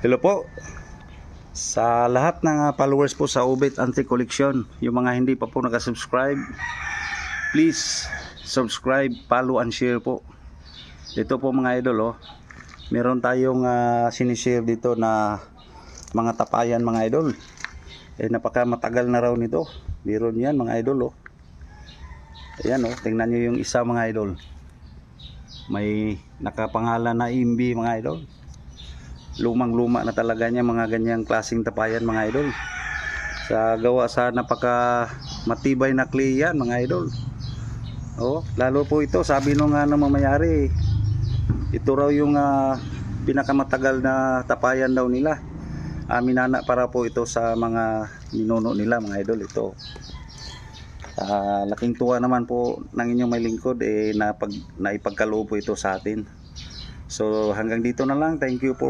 Hello po. Sa lahat ng ah, followers po sa Ubit Antique Collection, yung mga hindi pa po nakasubscribe, please subscribe, follow and share po. Ito po mga idol oh. Meron tayong uh, sinishare dito na mga tapayan mga idol. Eh napaka matagal na raw nito. Meron yan mga idol oh. Ayan oh, tingnan nyo yung isa mga idol. May nakapangalan na imbi mga idol lumang luma na talaga niya mga ganyang klaseng tapayan mga idol. Sa gawa sa napaka matibay na clay yan mga idol. Oh, lalo po ito sabi nung nga ng mamayari ito raw yung ah, pinakamatagal na tapayan daw nila. Aminana para po ito sa mga ninuno nila mga idol ito. Ah, laking tuwa naman po ng inyong may lingkod eh, na pag, naipagkaloob po ito sa atin. So hanggang dito na lang. Thank you po